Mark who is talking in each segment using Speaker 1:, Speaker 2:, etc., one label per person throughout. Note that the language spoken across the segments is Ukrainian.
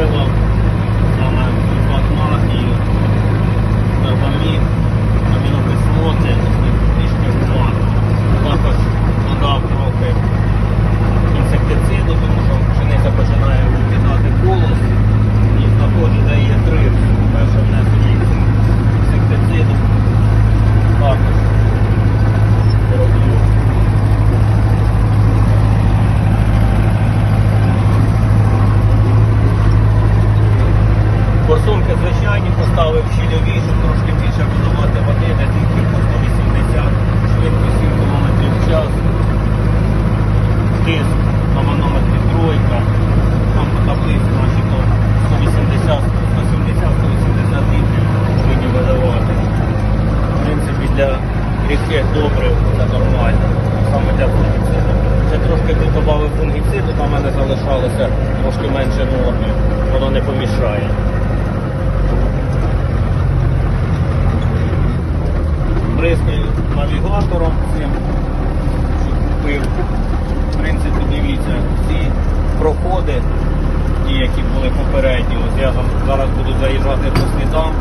Speaker 1: Brevão. É uma foto, uma latinha. Чільовіше трошки більше подавати води, де тільки по 180 швидкості кілометрів в час. Тиск на манометрі тройка. Там по таблиці наші то 180, 170, 180 літрів повинні видавати. В принципі, для різких добрив це нормально. Саме для фунгіциду. Це трошки тут додавав фунгіциду, там в мене залишалося трошки менше норми. Воно не помішає. Бризкаю навігатором цим, що купив. В принципі, дивіться, ці проходи, ті, які були попередні, ось я зараз буду заїжджати по слідам,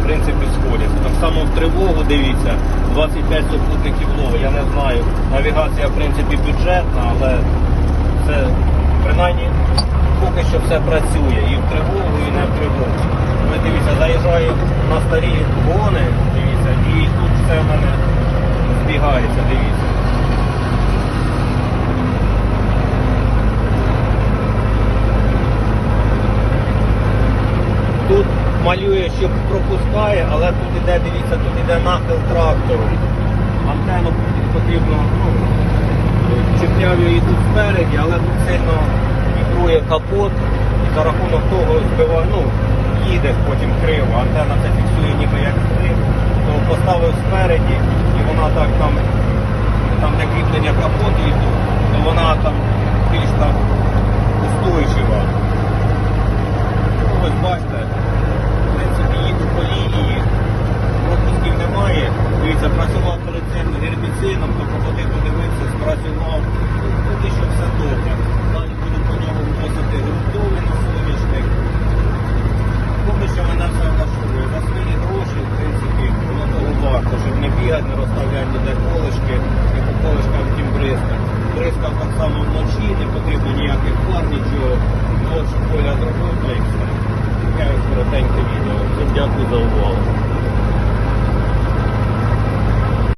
Speaker 1: в принципі, сходяться. Так само в тривогу дивіться, 25 супутників лову. Я не знаю. Навігація, в принципі, бюджетна, але це принаймні поки що все працює. І в тривогу, і не в тривогу. Ми дивіться, заїжджаю на старі гони, дивіться, і тут все в мене збігається, дивіться. Тут малює, що пропускає, але тут іде, дивіться, тут іде нахил трактору. Антенну потрібно, ну, чіпляв її тут спереді, але тут сильно вібрує капот і за рахунок того збиває, ну, їде потім криво. Антенна це фіксує ніби як злив. То поставив спереді і вона так там, там де кріплення капоту йдуть, то вона там більш там устойчива. Ось бачите, в принципі, їду по лінії, пропусків немає. Дивіться, працював перед цим гербіцином, то походив, подивився, спрацював. Ну, Поки що все добре. Далі буду по ньому вносити ґрунтовий на соняшник. Поки що мене все влаштовує. За свої гроші, в принципі, воно того варто, бігати, не розставляти ніде колишки і по колишкам тим бризкам. Бризкав так само вночі, не потрібно ніяких пар, нічого. От, що поля зробив, то і все. Таке коротеньке відео. Дякую за увагу.